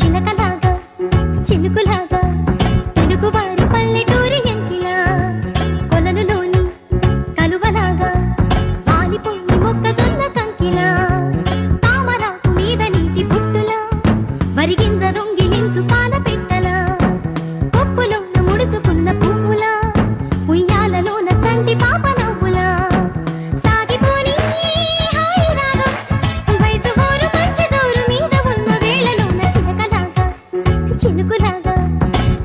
చిలకలాగా చినుకులాగా తెలుగువారి పల్లెటూరి ఎంకిలా కొలనులోని కలువలాగా వాలిపోయి మొక్కజొన్న కంకిలా తామరాకు మీద నీటి పుట్టులా వరిగింజ దొంగిలించు పాల చినుకులాగా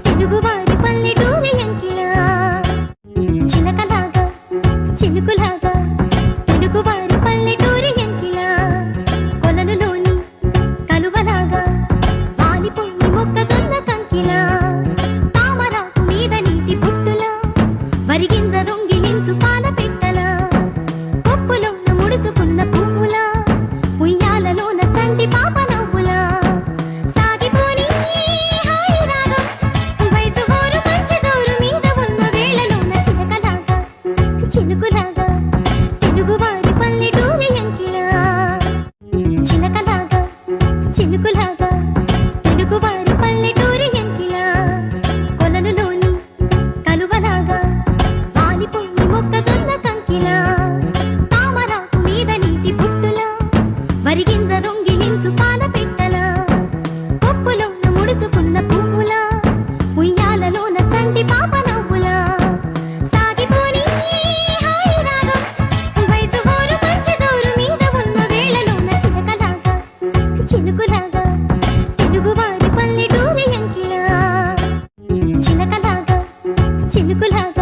తెలుగువారి పల్లెటూరి ఎంకిలా చిలకలాగా చినుకులాగా తెలుగువారి పల్లెటూరి చినుకులాగా తెలుగువారి పల్లెటూరి ఎంకిలా. చిలకలాగా చినుకులాగా. తెలుగువారి పల్లెటూరి చిలకలాగా చిలుకులాగా